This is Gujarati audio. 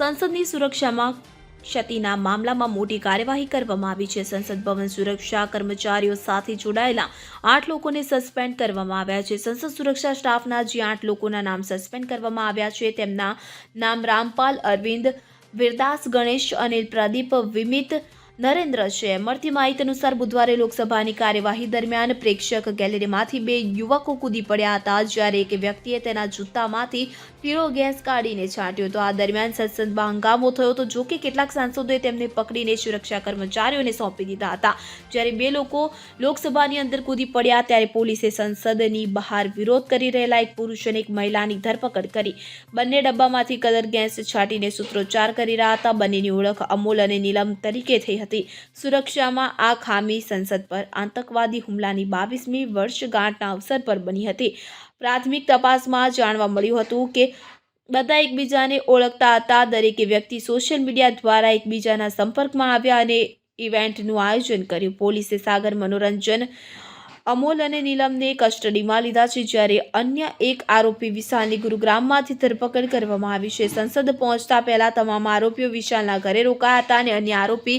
સંસદની સુરક્ષામાં ક્ષતિના મામલામાં મોટી કાર્યવાહી કરવામાં આવી છે. સંસદ ભવન સુરક્ષા કર્મચારીઓ સાથે જોડાયેલા આઠ લોકોને સસ્પેન્ડ કરવામાં આવ્યા છે. સંસદ સુરક્ષા સ્ટાફના જે આઠ લોકોના નામ સસ્પેન્ડ કરવામાં આવ્યા છે, તેમના નામ રામપાલ, અરવિંદ, વિરદાસ, ગણેશ અનિલ પ્રદીપ વિમિત નરેન્દ્ર છે. મળતી માહિતી અનુસાર બુધવારે લોકસભાની કાર્યવાહી દરમિયાન પ્રેક્ષક ગેલેરીમાંથી બે યુવકો કૂદી પડ્યા હતા, જ્યારે એક વ્યક્તિએ તેના જૂતામાંથી પીળો ગેસ કાઢીને છાંટ્યો હતો. આ દરમિયાન સત્સંગમાં હંગામો થયો હતો. જોકે કેટલાક સાંસદોએ તેમને પકડીને સુરક્ષા કર્મચારીઓને સોંપી દીધા હતા. જ્યારે બે લોકો લોકસભાની અંદર કૂદી પડ્યા, ત્યારે પોલીસે સંસદની બહાર વિરોધ કરી રહેલા એક પુરુષ અને એક મહિલાની ધરપકડ કરી. બંને ડબ્બામાંથી કલર ગેસ છાંટીને સૂત્રોચ્ચાર કરી રહ્યા હતા. બંનેની ઓળખ અમોલ અને નીલમ તરીકે થઈ હતી. સુરક્ષામાં આ ખામી સંસદ પર આતંકવાદી હુમલાની બાવીસમી વર્ષગાંઠના અવસર પર બની હતી. પ્રાથમિક તપાસમાં જાણવા મળ્યું હતું કે, બધા એકબીજાને ઓળખતા હતા. દરેકે વ્યક્તિ સોશિયલ મીડિયા દ્વારા એકબીજાના સંપર્કમાં આવ્યા અને ઇવેન્ટનું આયોજન કર્યું. પોલીસે સાગર, મનોરંજન, અમોલ અને નીલમને કસ્ટડીમાં લીધા છે, જ્યારે અન્ય એક આરોપી વિશાલની ગુરુગ્રામમાંથી ધરપકડ કરવામાં આવી છે. સંસદ પહોંચતા પહેલા તમામ આરોપીઓ વિશાલના ઘરે રોકાયા હતા અને અન્ય આરોપી